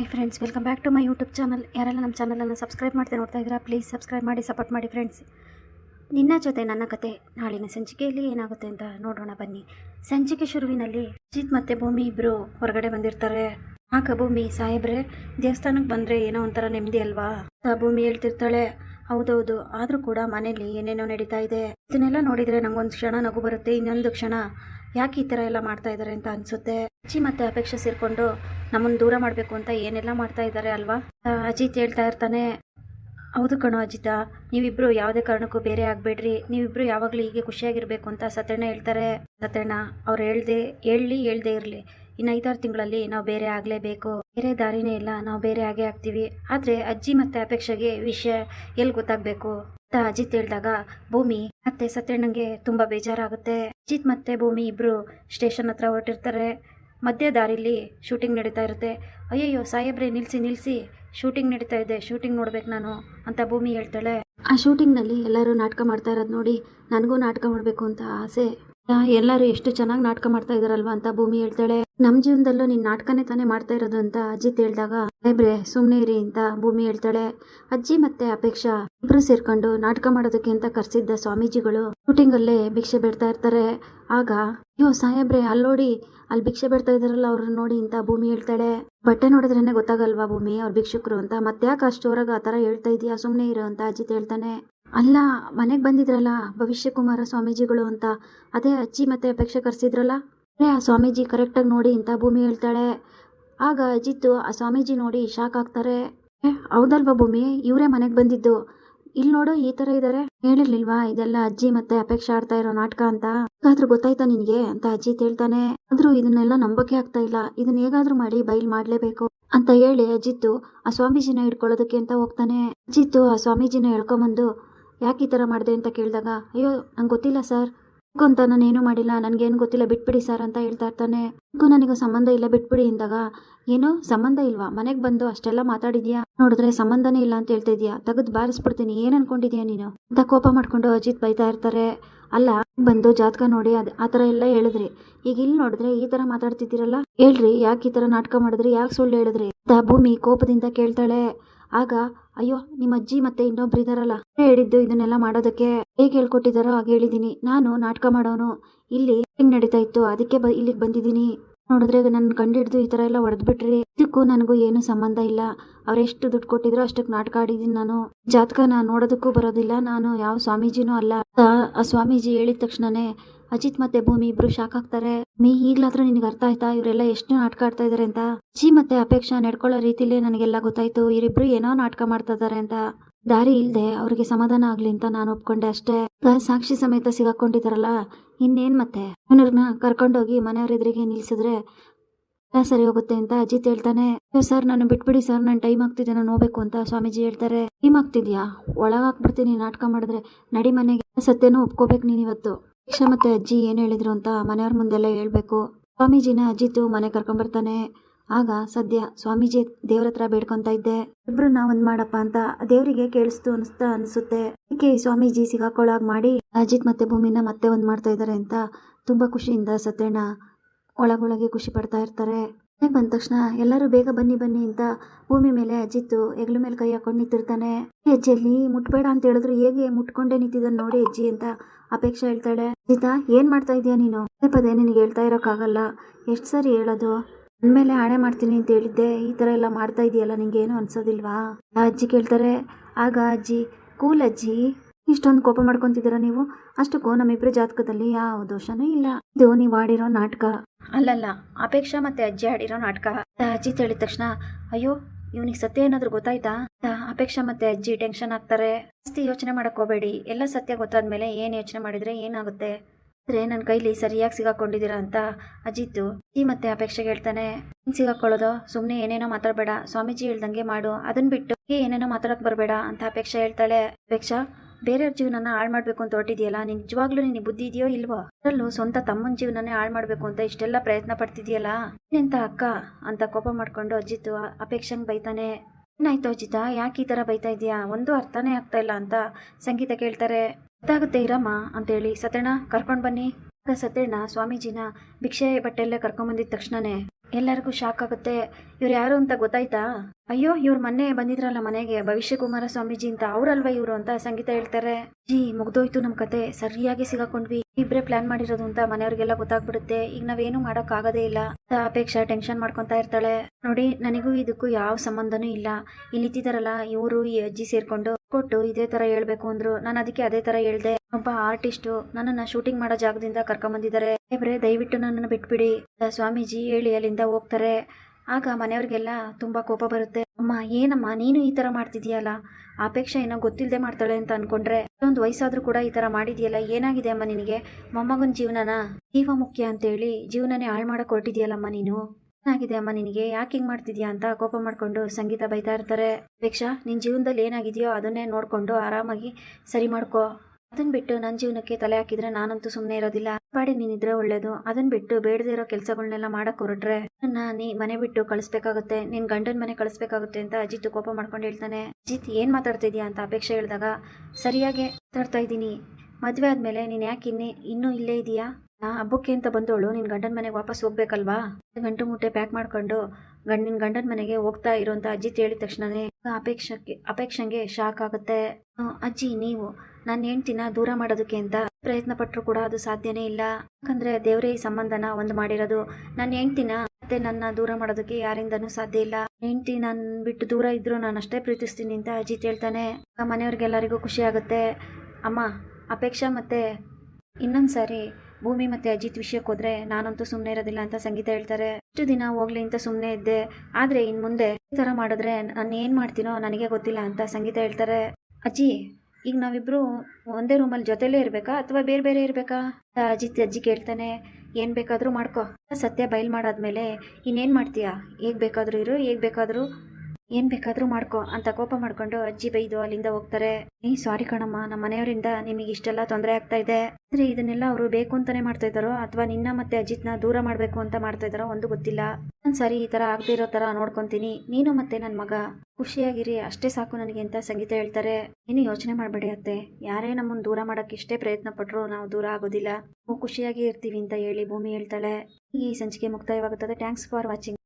Hi friends welcome back to my YouTube channel ಯಾರೆಲ್ಲ ನಮ್ಮ ಚಾನಲನ್ನು ಸಬ್ಸ್ಕ್ರೈಬ್ ಮಾಡ್ತಾ ನೋಡ್ತಾ ಇದ್ದೀರಾ ಪ್ಲೀಸ್ ಸಬ್ಸ್ಕ್ರೈಬ್ ಮಾಡಿ ಸಪೋರ್ಟ್ ಮಾಡಿ ಫ್ರೆಂಡ್ಸ್ ನಿನ್ನ ಜೊತೆ ನನ್ನ ಕತೆ ನಾಳಿನ ಸಂಚಿಕೆಯಲ್ಲಿ ಏನಾಗುತ್ತೆ ಅಂತ ನೋಡೋಣ ಬನ್ನಿ. ಸಂಚಿಕೆ ಶುರುವಿನಲ್ಲಿ ಅಜಿತ್ ಮತ್ತು ಭೂಮಿ ಇಬ್ಬರು ಹೊರಗಡೆ ಬಂದಿರ್ತಾರೆ. ಹಾಕ ಭೂಮಿ, ಸಾಹೇಬ್ರೆ ದೇವಸ್ಥಾನಕ್ಕೆ ಬಂದರೆ ಏನೋ ಒಂಥರ ನೆಮ್ಮದಿ ಅಲ್ವಾ? ಭೂಮಿ ಹೇಳ್ತಿರ್ತಾಳೆ. ಹೌದೌದು, ಆದರೂ ಕೂಡ ಮನೇಲಿ ಏನೇನೋ ನಡೀತಾ ಇದೆ. ಇದನ್ನೆಲ್ಲ ನೋಡಿದರೆ ನಂಗೊಂದು ಕ್ಷಣ ನಗು ಬರುತ್ತೆ, ಇನ್ನೊಂದು ಕ್ಷಣ ಯಾಕೆ ಈ ಥರ ಎಲ್ಲ ಮಾಡ್ತಾ ಇದ್ದಾರೆ ಅಂತ ಅನ್ಸುತ್ತೆ? ಅಜ್ಜಿ ಮತ್ತೆ ಅಪೇಕ್ಷೆ ಸೇರ್ಕೊಂಡು ನಮ್ಮನ್ನು ದೂರ ಮಾಡಬೇಕು ಅಂತ ಏನೆಲ್ಲ ಮಾಡ್ತಾ ಇದ್ದಾರೆ ಅಲ್ವಾ? ಅಜಿತ್ ಹೇಳ್ತಾ ಇರ್ತಾನೆ, ಹೌದು ಕಣೋ ಅಜಿತ, ನೀವಿಬ್ರು ಯಾವುದೇ ಕಾರಣಕ್ಕೂ ಬೇರೆ ಆಗಬೇಡ್ರಿ. ನೀವಿಬ್ರು ಯಾವಾಗಲೂ ಹೀಗೆ ಖುಷಿಯಾಗಿರ್ಬೇಕು ಅಂತ ಸತ್ಯಣ್ಣ ಹೇಳ್ತಾರೆ. ಸತ್ಯಣ್ಣ, ಅವ್ರು ಹೇಳ್ದೆ ಹೇಳಲಿ ಹೇಳ್ದೆ ಇರಲಿ. ಇನ್ನು ಐದಾರು ತಿಂಗಳಲ್ಲಿ ನಾವು ಬೇರೆ ಆಗಲೇಬೇಕು. ಬೇರೆ ದಾರಿನೇ ಇಲ್ಲ. ನಾವು ಬೇರೆ ಆಗೇ ಆಗ್ತೀವಿ. ಆದರೆ ಅಜ್ಜಿ ಮತ್ತೆ ಅಪೇಕ್ಷೆಗೆ ವಿಷಯ ಎಲ್ಲಿ ಗೊತ್ತಾಗಬೇಕು? ಅಂತ ಅಜಿತ್ ಹೇಳಿದಾಗ, ಭೂಮಿ ಮತ್ತೆ ಸತ್ಯಣ್ಣಂಗೆ ತುಂಬ ಬೇಜಾರಾಗುತ್ತೆ. ಅಜಿತ್ ಮತ್ತೆ ಭೂಮಿ ಇಬ್ಬರು ಸ್ಟೇಷನ್ ಹತ್ರ ಹೊರಟಿರ್ತಾರೆ. ಮಧ್ಯ ದಾರಿಲಿ ಶೂಟಿಂಗ್ ನಡೀತಾ ಇರುತ್ತೆ. ಅಯ್ಯಯ್ಯೋ, ಸಾಹೇಬ್ರೆ, ನಿಲ್ಸಿ ನಿಲ್ಸಿ. ಶೂಟಿಂಗ್ ನಡೀತಾ ಇದೆ. ಶೂಟಿಂಗ್ ನೋಡ್ಬೇಕು ನಾನು ಅಂತ ಭೂಮಿ ಹೇಳ್ತಾಳೆ. ಆ ಶೂಟಿಂಗ್ನಲ್ಲಿ ಎಲ್ಲರೂ ನಾಟಕ ಮಾಡ್ತಾ ಇರೋದು ನೋಡಿ ನನಗೂ ನಾಟಕ ಮಾಡಬೇಕು ಅಂತ ಆಸೆ. ಎಲ್ಲರೂ ಎಷ್ಟು ಚೆನ್ನಾಗಿ ನಾಟಕ ಮಾಡ್ತಾ ಇದಾರಲ್ವಾ ಅಂತ ಭೂಮಿ ಹೇಳ್ತಾಳೆ. ನಮ್ಮ ಜೀವನದಲ್ಲೂ ನೀನ್ ನಾಟಕನೇ ತಾನೇ ಮಾಡ್ತಾ ಇರೋದು ಅಂತ ಅಜ್ಜಿ ಹೇಳ್ದಾಗ ಸಾಹೇಬ್ರೆ ಸುಮ್ಮನೆ ಇರಿ ಅಂತ ಭೂಮಿ ಹೇಳ್ತಾಳೆ. ಅಜ್ಜಿ ಮತ್ತೆ ಅಪೇಕ್ಷಾ ಇಬ್ರು ಸೇರ್ಕೊಂಡು ನಾಟಕ ಮಾಡೋದಕ್ಕೆ ಅಂತ ಕರ್ಸಿದ್ದ ಸ್ವಾಮೀಜಿಗಳು ಶೂಟಿಂಗ್ ಅಲ್ಲೇ ಭಿಕ್ಷೆ ಬೇಡ್ತಾ ಇರ್ತಾರೆ. ಆಗ, ಅಯ್ಯೋ ಸಾಹೇಬ್ರೆ ಅಲ್ಲೋಡಿ ಅಲ್ಲಿ ಭಿಕ್ಷೆ ಬೇಡ್ತಾ ಇದಾರಲ್ಲ ಅವ್ರನ್ನ ನೋಡಿ ಅಂತ ಭೂಮಿ ಹೇಳ್ತಾಳೆ. ಬಟ್ಟೆ ನೋಡಿದ್ರೇನೆ ಗೊತ್ತಾಗಲ್ವಾ ಭೂಮಿ, ಅವ್ರ ಭಿಕ್ಷುಕರು ಅಂತ. ಮತ್ತೆ ಯಾಕೆ ಅಷ್ಟು ಹೊರಗೆ ಆ ಥರ ಹೇಳ್ತಾ ಇದೀಯಾ ಸುಮ್ಮನೆ ಇರು ಅಂತ ಅಜಿತ್ ಹೇಳ್ತಾನೆ. ಅಲ್ಲ, ಮನೆಗೆ ಬಂದಿದ್ರಲ್ಲ ಭವಿಷ್ಯಕುಮಾರ ಸ್ವಾಮೀಜಿಗಳು ಅಂತ. ಅದೇ ಅಜ್ಜಿ ಮತ್ತೆ ಅಪೇಕ್ಷೆ ಕರೆಸಿದ್ರಲ್ಲ? ಆ ಸ್ವಾಮೀಜಿ ಕರೆಕ್ಟಾಗಿ ನೋಡಿ ಇಂಥ ಭೂಮಿ ಹೇಳ್ತಾಳೆ. ಆಗ ಅಜಿತ್ತು, ಆ ಸ್ವಾಮೀಜಿ ನೋಡಿ ಶಾಕ್ ಆಗ್ತಾರೆ. ಹೌದಲ್ವಾ ಭೂಮಿ? ಇವರೇ ಮನೆಗೆ ಬಂದಿದ್ದು. ಇಲ್ಲಿ ನೋಡು, ಈ ಥರ ಇದ್ದಾರೆ ಹೇಳಿರ್ಲಿಲ್ವಾ ಇದೆಲ್ಲ ಅಜ್ಜಿ ಮತ್ತೆ ಅಪೇಕ್ಷೆ ಆಡ್ತಾ ಇರೋ ನಾಟಕ ಅಂತ? ಹೇಗಾದ್ರೂ ಗೊತ್ತಾಯ್ತಾ ನಿನಗೆ ಅಂತ ಅಜ್ಜಿ ಹೇಳ್ತಾನೆ. ಆದ್ರೂ ಇದನ್ನೆಲ್ಲ ನಂಬಕ್ಕೆ ಆಗ್ತಾ ಇಲ್ಲ. ಇದನ್ನ ಹೇಗಾದ್ರೂ ಮಾಡಿ ಬೈಲ್ ಮಾಡ್ಲೇಬೇಕು ಅಂತ ಹೇಳಿ ಅಜಿತ್ತು ಆ ಸ್ವಾಮೀಜಿನ ಹಿಡ್ಕೊಳ್ಳೋದಕ್ಕೆ ಅಂತ ಹೋಗ್ತಾನೆ. ಅಜಿತ್ತು ಆ ಸ್ವಾಮೀಜಿನ ಹೇಳ್ಕೊಂಬಂದು ಯಾಕೆ ಈ ಥರ ಮಾಡಿದೆ ಅಂತ ಕೇಳಿದಾಗ, ಅಯ್ಯೋ, ನಂಗೆ ಗೊತ್ತಿಲ್ಲ ಸರ್. ಅಂತ ನಾನೇನು ಮಾಡಿಲ್ಲ. ನನಗೇನು ಗೊತ್ತಿಲ್ಲ. ಬಿಟ್ಬಿಡಿ ಸರ್ ಅಂತ ಹೇಳ್ತಾ ಇರ್ತಾನೆ. ಯಾಕೋ ನನಗೆ ಸಂಬಂಧ ಇಲ್ಲ. ಬಿಟ್ಬಿಡಿ ಅಂದಾಗ, ಏನೋ, ಸಂಬಂಧ ಇಲ್ವಾ? ಮನೆಗೆ ಬಂದು ಅಷ್ಟೆಲ್ಲ ಮಾತಾಡಿದ್ಯಾ? ನೋಡಿದ್ರೆ ಸಂಬಂಧನೇ ಇಲ್ಲ ಅಂತ ಹೇಳ್ತಾ ಇದೀಯಾ? ತೆಗೆದು ಬಾರಿಸ್ಬಿಡ್ತೀನಿ. ಏನು ಅನ್ಕೊಂಡಿದ್ಯಾ ನೀನು? ಅಂತ ಕೋಪ ಮಾಡ್ಕೊಂಡು ಅಜಿತ್ ಬೈತಾ ಇರ್ತಾರೆ. ಅಲ್ಲ, ಬಂದು ಜಾತಕ ನೋಡಿ ಅದು ಆ ಥರ ಎಲ್ಲ ಹೇಳಿದ್ರಿ. ಈಗ ಇಲ್ಲಿ ನೋಡಿದ್ರೆ ಈ ಥರ ಮಾತಾಡ್ತಿದ್ದೀರಲ್ಲ? ಹೇಳ್ರಿ, ಯಾಕೆ ಈ ಥರ ನಾಟಕ ಮಾಡಿದ್ರಿ? ಯಾಕೆ ಸುಳ್ಳು ಹೇಳಿದ್ರಿ? ಅಂತ ಭೂಮಿ ಕೋಪದಿಂದ ಕೇಳ್ತಾಳೆ. ಆಗ ಅಯ್ಯೋ, ನಿಮ್ಮ ಅಜ್ಜಿ ಮತ್ತೆ ಇನ್ನೊಬ್ರು ಇದಾರಲ್ಲ? ಹೇಳಿದ್ದು ಇದನ್ನೆಲ್ಲ ಮಾಡೋದಕ್ಕೆ ಹೇಗೆ ಹೇಳ್ಕೊಟ್ಟಿದಾರೋ ಹಾಗೆ ಹೇಳಿದೀನಿ. ನಾನು ನಾಟಕ ಮಾಡೋನು. ಇಲ್ಲಿ ನಡೀತಾ ಇತ್ತು. ಅದಕ್ಕೆ ಇಲ್ಲಿಗೆ ಬಂದಿದ್ದೀನಿ. ನೋಡಿದ್ರೆ ನನ್ನ ಕಂಡಿಡ್ದು ಈ ಥರ ಎಲ್ಲ ಹೊಡೆದ್ಬಿಟ್ರಿ ಇದಕ್ಕೂ ನನಗೂ ಏನು ಸಂಬಂಧ ಇಲ್ಲ. ಅವರೆಷ್ಟು ದುಡ್ಡು ಕೊಟ್ಟಿದ್ರು ಅಷ್ಟಕ್ಕೆ ನಾಟಕ ಆಡಿದ್ದೀನಿ ನಾನು. ಜಾತಕನ ನೋಡೋದಕ್ಕೂ ಬರೋದಿಲ್ಲ. ನಾನು ಯಾವ ಸ್ವಾಮೀಜಿನೂ ಅಲ್ಲ. ಆ ಸ್ವಾಮೀಜಿ ಹೇಳಿದ ತಕ್ಷಣನೇ ಅಜಿತ್ ಮತ್ತೆ ಭೂಮಿ ಇಬ್ರು ಶಾಕ್ ಆಗ್ತಾರೆ. ಮೀ ಈಗ್ಲಾದ್ರೂ ನಿನಗೆ ಅರ್ಥ ಆಯ್ತಾ? ಇವರೆಲ್ಲ ಎಷ್ಟು ನಾಟಕ ಆಡ್ತಾ ಇದಾರೆ ಅಂತ? ಅಜ್ಜಿ ಮತ್ತೆ ಅಪೇಕ್ಷಾ ನಡ್ಕೊಳ್ಳೋ ರೀತಿಲೇ ನನಗೆಲ್ಲ ಗೊತ್ತಾಯ್ತು. ಇವರಿಬ್ರು ಏನೋ ನಾಟಕ ಮಾಡ್ತಾ ಇದಾರೆ ಅಂತ. ದಾರಿ ಇಲ್ಲದೆ ಅವ್ರಿಗೆ ಸಮಾಧಾನ ಆಗ್ಲಿ ಅಂತ ನಾನು ಒಪ್ಕೊಂಡೆ ಅಷ್ಟೇ. ಸಾಕ್ಷಿ ಸಮೇತ ಸಿಗಾಕೊಂಡಿದಾರಲ್ಲ ಇನ್ನೇನ್ ಮತ್ತೆ? ಅವನವ್ರನ್ನ ಕರ್ಕೊಂಡೋಗಿ ಮನೆಯವ್ರ ಎದುರಿಗೆ ನಿಲ್ಸಿದ್ರೆ ಸರಿ ಹೋಗುತ್ತೆ ಅಂತ ಅಜಿತ್ ಹೇಳ್ತಾನೆ. ಸರ್, ನಾನು ಬಿಟ್ಬಿಡಿ ಸರ್, ನಾನು ಟೈಮ್ ಆಗ್ತಿದೆ, ನಾನು ಹೋಗ್ಬೇಕು ಅಂತ ಸ್ವಾಮೀಜಿ ಹೇಳ್ತಾರೆ. ಟೈಮ್ ಆಗ್ತಿದ್ಯಾ? ಒಳಗಾಕ್ಬಿಡ್ತೀನಿ ನಾಟಕ ಮಾಡಿದ್ರೆ ನಡಿ ಮನೆಗೆ. ಸತ್ಯನೂ ಒಪ್ಕೋಬೇಕು ನೀನ್ ಇವತ್ತು. ಮತ್ತೆ ಅಜ್ಜಿ ಏನ್ ಹೇಳಿದ್ರು ಅಂತ ಮನೆಯವ್ರ ಮುಂದೆಲ್ಲ ಹೇಳ್ಬೇಕು. ಸ್ವಾಮೀಜಿನ ಅಜಿತ್ ಮನೆ ಕರ್ಕೊಂಡ್ಬರ್ತಾನೆ ಆಗ ಸದ್ಯ ಸ್ವಾಮೀಜಿ ದೇವ್ರ ಹತ್ರ ಬೇಡ್ಕೊಂತ ಇದ್ದೆ. ಇಬ್ರನ್ನ ಒಂದ್ ಮಾಡಪ್ಪ ಅಂತ ದೇವರಿಗೆ ಕೇಳಿಸ್ತು ಅನಿಸ್ತಾ ಅನ್ಸುತ್ತೆ ಅದಕ್ಕೆ ಸ್ವಾಮೀಜಿ ಸಿಗಾಕೊಳ್ಳಾಗ್ ಮಾಡಿ ಅಜಿತ್ ಮತ್ತೆ ಭೂಮಿನ ಮತ್ತೆ ಒಂದ್ ಮಾಡ್ತಾ ಇದ್ದಾರೆ ಅಂತ ತುಂಬಾ ಖುಷಿಯಿಂದ ಸತ್ಯಣ್ಣ ಒಳಗೊಳಗೆ ಖುಷಿ ಪಡ್ತಾ ಇರ್ತಾರೆ. ಮನೆಗೆ ಬಂದ ತಕ್ಷಣ ಎಲ್ಲರೂ ಬೇಗ ಬನ್ನಿ ಬನ್ನಿ ಅಂತ ಭೂಮಿ ಮೇಲೆ ಅಜ್ಜಿತ್ತು ಹೆಗ್ಲ ಮೇಲೆ ಕೈ ಹಾಕೊಂಡು ನಿಂತಿರ್ತಾನೆ. ಅಜ್ಜಿ ಅಜ್ಜಿಯಲ್ಲಿ ಮುಟ್ಬೇಡ ಅಂತ ಹೇಳಿದ್ರು ಹೇಗೆ ಮುಟ್ಕೊಂಡೇ ನಿಂತಿದ್ದಾನೆ ನೋಡಿ ಅಜ್ಜಿ ಅಂತ ಅಪೇಕ್ಷೆ ಹೇಳ್ತಾಳೆ. ಅಜಿತಾ, ಏನ್ ಮಾಡ್ತಾ ಇದೀಯ ನೀನು? ಪದೇ ಪದೇ ನಿನಗೆ ಹೇಳ್ತಾ ಇರೋಕ್ಕಾಗಲ್ಲ. ಎಷ್ಟು ಸರಿ ಹೇಳೋದು? ಅಂದಮೇಲೆ ಆಣೆ ಮಾಡ್ತೀನಿ ಅಂತ ಹೇಳಿದ್ದೆ. ಈ ಥರ ಎಲ್ಲ ಮಾಡ್ತಾ ಇದೆಯಲ್ಲ ಏನು ಅನ್ಸೋದಿಲ್ವಾ? ಅಜ್ಜಿ ಕೇಳ್ತಾರೆ. ಆಗ ಅಜ್ಜಿ, ಕೂಲ್ ಅಜ್ಜಿ, ಇಷ್ಟೊಂದು ಕೋಪ ಮಾಡ್ಕೊಂತಿದ್ದೀರಾ ನೀವು? ಅಷ್ಟಕ್ಕೂ ನಮ್ಮಿಬ್ಬರ ಜಾತಕದಲ್ಲಿ ಯಾವ ದೋಷನೂ ಇಲ್ಲ. ಇದು ನೀವು ಆಡಿರೋ ನಾಟಕ. ಅಲ್ಲಲ್ಲ, ಅಪೇಕ್ಷಾ ಮತ್ತೆ ಅಜ್ಜಿ ಆಡಿರೋ ನಾಟಕ. ಅಜ್ಜಿ ಹೇಳಿದ ತಕ್ಷಣ, ಅಯ್ಯೋ, ಇವನಿಗೆ ಸತ್ಯ ಏನಾದ್ರು ಗೊತ್ತಾಯ್ತಾ? ಅಪೇಕ್ಷಾ ಮತ್ತೆ ಅಜ್ಜಿ ಟೆನ್ಷನ್ ಆಗ್ತಾರೆ. ಜಾಸ್ತಿ ಯೋಚನೆ ಮಾಡಕ್ ಹೋಗ್ಬೇಡಿ. ಎಲ್ಲ ಸತ್ಯ ಗೊತ್ತಾದ್ಮೇಲೆ ಏನ್ ಯೋಚನೆ ಮಾಡಿದ್ರೆ ಏನಾಗುತ್ತೆ? ಆದ್ರೆ ನನ್ನ ಕೈಲಿ ಸರಿಯಾಗಿ ಸಿಗಾಕೊಂಡಿದ್ದೀರಾ ಅಂತ ಅಜಿತ್ತು. ಈ ಮತ್ತೆ ಅಪೇಕ್ಷೆಗೆ ಹೇಳ್ತಾನೆ ಹಿಂಗ್ ಸಿಗಾಕೊಳ್ಳೋದು? ಸುಮ್ಮನೆ ಏನೇನೋ ಮಾತಾಡಬೇಡ. ಸ್ವಾಮೀಜಿ ಹೇಳ್ದಂಗೆ ಮಾಡು. ಅದನ್ನ ಬಿಟ್ಟು "ಏ, ಏನೇನೋ ಮಾತಾಡಕ್ ಬರಬೇಡ ಅಂತ ಅಪೇಕ್ಷೆ ಹೇಳ್ತಾಳೆ. ಅಪೇಕ್ಷಾ ಬೇರೆಯವ್ರ ಜೀವನನ ಹಾಳು ಮಾಡ್ಬೇಕು ಅಂತ ಹೊರಟಿದ್ಯಲ್ಲ ನಿನ್ ನಿಜವಾಗ್ಲೂ ನಿನ್ನ ಬುದ್ಧಿ ಇದೆಯೋ ಇಲ್ವೋ? ಅದರಲ್ಲೂ ಸ್ವಂತ ತಮ್ಮನ ಜೀವನನೇ ಹಾಳು ಮಾಡ್ಬೇಕು ಅಂತ ಇಷ್ಟೆಲ್ಲ ಪ್ರಯತ್ನ ಪಡ್ತಿದ್ಯಲ್ಲ? ಎಂತ ಅಕ್ಕ? ಅಂತ ಕೋಪ ಮಾಡ್ಕೊಂಡು ಅಜಿತ್ ಅಪೇಕ್ಷಂಗ್ ಬೈತಾನೆ. ಏನಾಯ್ತು ಅಜಿತ? ಯಾಕೆ ಈ ತರ ಬೈತಾ ಇದೀಯಾ ಒಂದು ಅರ್ಥನೇ ಆಗ್ತಾ ಇಲ್ಲ ಅಂತ ಸಂಗೀತ ಕೇಳ್ತಾರೆ. ಗೊತ್ತಾಗುತ್ತೆ ಇರಮ್ಮ ಅಂತೇಳಿ ಸತ್ಯಣ್ಣ ಕರ್ಕೊಂಡು ಬನ್ನಿ. ಸತ್ಯಣ್ಣ ಸ್ವಾಮೀಜಿನ ಭಿಕ್ಷೆ ಬಟ್ಟೆಲ್ಲೇ ಕರ್ಕೊಂಡ್ ಬಂದಿದ್ದ ತಕ್ಷಣನೇ ಎಲ್ಲರಿಗೂ ಶಾಕ್ ಆಗುತ್ತೆ. ಇವ್ರು ಯಾರು ಅಂತ ಗೊತ್ತಾಯ್ತಾ? ಅಯ್ಯೋ, ಇವ್ರು ಮೊನ್ನೆ ಬಂದಿದ್ರಲ್ಲ ಮನೆಗೆ ಭವಿಷ್ಯ ಕುಮಾರ ಸ್ವಾಮೀಜಿ ಅಂತ ಅವ್ರಲ್ವಾ ಇವ್ರು ಅಂತ ಸಂಗೀತ ಹೇಳ್ತಾರೆ. ಜಿ, ಮುಗ್ದೋಯ್ತು ನಮ್ ಕತೆ. ಸರಿಯಾಗಿ ಸಿಗಾಕೊಂಡ್ವಿ. ಇಬ್ರೇ ಪ್ಲಾನ್ ಮಾಡಿರೋದು ಅಂತ ಮನೆಯವ್ರಿಗೆಲ್ಲ ಗೊತ್ತಾಗ್ಬಿಡುತ್ತೆ. ಈಗ ನಾವೇನು ಮಾಡಕ್ ಆಗದೇ ಇಲ್ಲ ಅಪೇಕ್ಷೆ ಟೆನ್ಷನ್ ಮಾಡ್ಕೊಂತ ಇರ್ತಾಳೆ. ನೋಡಿ, ನನಗೂ ಇದಕ್ಕೂ ಯಾವ ಸಂಬಂಧನೂ ಇಲ್ಲ. ಇಲ್ಲಿ ನಿಂತಿದಾರಲ್ಲ ಇವರು, ಈ ಅಜ್ಜಿ ಸೇರ್ಕೊಂಡು. ಕೊಟ್ಟು ಇದೇ ತರ ಹೇಳ್ಬೇಕು ಅಂದ್ರು. ನಾನು ಅದಕ್ಕೆ ಅದೇ ತರ ಹೇಳ್ದೆ. ಒಬ್ಬ ಆರ್ಟಿಸ್ಟು ನನ್ನನ್ನ ಶೂಟಿಂಗ್ ಮಾಡೋ ಜಾಗದಿಂದ ಕರ್ಕೊಂಬಂದಿದ್ದಾರೆ ಇವ್ರೆ ದಯವಿಟ್ಟು ನನ್ನನ್ನು ಬಿಟ್ಬಿಡಿ. ಅಂತ ಸ್ವಾಮೀಜಿ, ಹೇಳಿ, ಅಲ್ಲಿಂದ ಹೋಗ್ತಾರೆ. ಆಗ ಮನೆಯವ್ರಿಗೆಲ್ಲ ತುಂಬಾ ಕೋಪ ಬರುತ್ತೆ. ಅಮ್ಮ, ಏನಮ್ಮ, ನೀನು ಈ ತರ ಮಾಡ್ತಿದ್ಯಲ್ಲ ಅಪೇಕ್ಷೆ ಏನೋ ಗೊತ್ತಿಲ್ಲದೆ ಮಾಡ್ತಾಳೆ ಅಂತ ಅನ್ಕೊಂಡ್ರೆ ಒಂದು ವಯಸ್ಸಾದ್ರೂ ಕೂಡ ಈ ತರ ಮಾಡಿದ್ಯಲ್ಲ? ಏನಾಗಿದೆ ಅಮ್ಮ ನಿನಗೆ? ಮೊಮ್ಮಗನ ಜೀವನನ? ಜೀವ ಮುಖ್ಯ ಅಂತೇಳಿ ಜೀವನನೇ ಹಾಳು ಮಾಡಕ್ ಹೊರಟಿದ್ಯಲ್ಲಮ್ಮ ನೀನು? ಏನಾಗಿದೆ ಅಮ್ಮ, ನಿನಗೆ ಯಾಕೆ ಹಿಂಗೆ ಮಾಡ್ತಿದ್ಯಾ ಅಂತ ಕೋಪ ಮಾಡ್ಕೊಂಡು ಸಂಗೀತ ಬೈತಾ ಇರ್ತಾರೆ. ಅಪೇಕ್ಷಾ ನಿನ್ನ ಜೀವನದಲ್ಲಿ ಏನಾಗಿದೆಯೋ ಅದನ್ನೇ ನೋಡ್ಕೊಂಡು ಆರಾಮಾಗಿ ಸರಿ ಮಾಡ್ಕೋ. ಅದನ್ನ ಬಿಟ್ಟು ನನ್ನ ಜೀವನಕ್ಕೆ ತಲೆ ಹಾಕಿದ್ರೆ ನಾನಂತೂ ಸುಮ್ಮನೆ ಇರೋದಿಲ್ಲ. ಪಾಡಿ ನೀನಿದ್ರೆ ಒಳ್ಳೇದು. ಅದನ್ನ ಬಿಟ್ಟು ಬೇಡದೇ ಇರೋ ಕೆಲಸಗಳನ್ನೆಲ್ಲ ಮಾಡಕ್ ಹೊರಟ್ರೆ ನನ್ನ ನೀ ಮನೆ ಬಿಟ್ಟು ಕಳಿಸ್ಬೇಕಾಗುತ್ತೆ. ನಿನ್ ಗಂಡನ ಮನೆ ಕಳಿಸ್ಬೇಕಾಗುತ್ತೆ ಅಂತ ಅಜಿತ್ ಕೋಪ ಮಾಡ್ಕೊಂಡು ಹೇಳ್ತಾನೆ. ಅಜಿತ್, ಏನ್ ಮಾತಾಡ್ತಿದ್ಯಾ ಅಂತ ಅಪೇಕ್ಷೆ ಹೇಳಿದಾಗ, ಸರಿಯಾಗಿ ಮಾತಾಡ್ತಾ ಇದ್ದೀನಿ. ಮದುವೆ ಆದ್ಮೇಲೆ ನೀನು ಯಾಕೆ ಇನ್ನೇ ಇನ್ನೂ ಇಲ್ಲೇ ಇದೀಯಾ? ನಾ ಹಬ್ಬಕ್ಕೆ ಅಂತ ಬಂದವಳು ನಿನ್ನ ಗಂಡನ ಮನೆಗೆ ವಾಪಸ್ ಹೋಗ್ಬೇಕಲ್ವಾ? ಗಂಟು ಮುಟ್ಟೆ ಪ್ಯಾಕ್ ಮಾಡ್ಕೊಂಡು ಗಂಡ, ನಿನ್ ಗಂಡನ ಮನೆಗೆ ಹೋಗ್ತಾ ಇರುವಂತ ಅಜ್ಜಿ ಹೇಳಿದ ತಕ್ಷಣನೇ ಅಪೇಕ್ಷಕ್ಕೆ ಅಪೇಕ್ಷಂಗೆ ಶಾಕ್ ಆಗುತ್ತೆ. ಅಜ್ಜಿ ನೀವು ನನ್ನ ಹೆಂಡ್ತಿನ ದೂರ ಮಾಡೋದಕ್ಕೆ ಅಂತ ಪ್ರಯತ್ನ ಪಟ್ಟರು ಕೂಡ ಅದು ಸಾಧ್ಯನೇ ಇಲ್ಲ. ಯಾಕಂದ್ರೆ ದೇವರೇ ಈ ಸಂಬಂಧನ ಒಂದು ಮಾಡಿರೋದು. ನನ್ನ ಹೆಂಡ್ತಿನ ಮತ್ತೆ ನನ್ನ ದೂರ ಮಾಡೋದಕ್ಕೆ ಯಾರಿಂದನೂ ಸಾಧ್ಯ ಇಲ್ಲ. ಹೆಂಡ್ತಿ ನನ್ ಬಿಟ್ಟು ದೂರ ಇದ್ರು ನಾನು ಅಷ್ಟೇ ಪ್ರೀತಿಸ್ತೀನಿ ಅಂತ ಅಜ್ಜಿ ಹೇಳ್ತಾನೆ ಮನೆಯವ್ರಿಗೆಲ್ಲರಿಗೂ ಖುಷಿ ಆಗುತ್ತೆ. ಅಮ್ಮ, ಅಪೇಕ್ಷಾ ಮತ್ತೆ ಇನ್ನೊಂದ್ ಸಾರಿ ಭೂಮಿ ಮತ್ತೆ ಅಜಿತ್ ವಿಷಯಕ್ಕೆ ಹೋದ್ರೆ ನಾನಂತೂ ಸುಮ್ಮನೆ ಇರೋದಿಲ್ಲ ಅಂತ ಸಂಗೀತ ಹೇಳ್ತಾರೆ. ಇಷ್ಟು ದಿನ ಹೋಗ್ಲಿ ಅಂತ ಸುಮ್ಮನೆ ಇದ್ದೆ. ಆದ್ರೆ ಇನ್ ಮುಂದೆ ಈ ತರ ಮಾಡಿದ್ರೆ ನಾನು ಏನ್ ಮಾಡ್ತೀನೋ ನನಗೆ ಗೊತ್ತಿಲ್ಲ ಅಂತ ಸಂಗೀತ ಹೇಳ್ತಾರೆ. ಅಜ್ಜಿ, ಈಗ ನಾವಿಬ್ರು ಒಂದೇ ರೂಮಲ್ಲಿ ಜೊತೆಲೇ ಇರ್ಬೇಕಾ ಅಥವಾ ಬೇರೆ ಬೇರೆ ಇರ್ಬೇಕಾ? ಅಜಿತ್ ಅಜ್ಜಿ ಕೇಳ್ತಾನೆ. ಏನ್ ಬೇಕಾದ್ರೂ ಮಾಡ್ಕೋ. ಸತ್ಯ ಬಯಲ್ ಮಾಡಾದ್ಮೇಲೆ ಇನ್ನೇನು ಮಾಡ್ತೀಯಾ? ಹೇಗ್ ಬೇಕಾದ್ರೂ ಇರು, ಹೇಗ್ ಬೇಕಾದ್ರೂ ಏನ್ ಬೇಕಾದ್ರೂ ಮಾಡ್ಕೋ ಅಂತ ಕೋಪ ಮಾಡ್ಕೊಂಡು ಅಜ್ಜಿ ಬೈದು ಅಲ್ಲಿಂದ ಹೋಗ್ತಾರೆ. ಏ ಸಾರಿ ಕಣಮ್ಮ, ನಮ್ಮ ಮನೆಯವರಿಂದ ನಿಮಗೆ ಇಷ್ಟೆಲ್ಲ ತೊಂದರೆ ಆಗ್ತಾ ಇದೆ. ಅಂದ್ರೆ ಇದನ್ನೆಲ್ಲ ಅವರು ಬೇಕು ಅಂತಾನೆ ಮಾಡ್ತಾ ಇದ್ದಾರೋ ಅಥವಾ ನಿನ್ನ ಮತ್ತೆ ಅಜಿತ್ನ ದೂರ ಮಾಡ್ಬೇಕು ಅಂತ ಮಾಡ್ತಾ ಇದಾರೋ ಒಂದು ಗೊತ್ತಿಲ್ಲ. ಒಂದ್ ಸಾರಿ ಈ ತರ ಆಗದೆ ಇರೋ ತರ ನೋಡ್ಕೊಂತೀನಿ. ನೀನು ಮತ್ತೆ ನನ್ನ ಮಗ. ಖುಷಿಯಾಗಿರಿ, ಅಷ್ಟೇ ಸಾಕು ನನಗೆ ಅಂತ ಸಂಗೀತ ಹೇಳ್ತಾರೆ. ಏನು ಯೋಚನೆ ಮಾಡಬೇಡಿ ಅತ್ತೆ. ಯಾರೇ ನಮ್ಮನ್ನು ದೂರ ಮಾಡಕ್ಕೆ ಇಷ್ಟೇ ಪ್ರಯತ್ನ ಪಟ್ರು ನಾವು ದೂರ ಆಗೋದಿಲ್ಲ. ನಾವು ಖುಷಿಯಾಗಿ ಇರ್ತೀವಿ ಅಂತ ಹೇಳಿ ಭೂಮಿ ಹೇಳ್ತಾಳೆ. ಈ ಸಂಚಿಕೆ ಮುಕ್ತಾಯವಾಗುತ್ತದೆ. Thanks for watching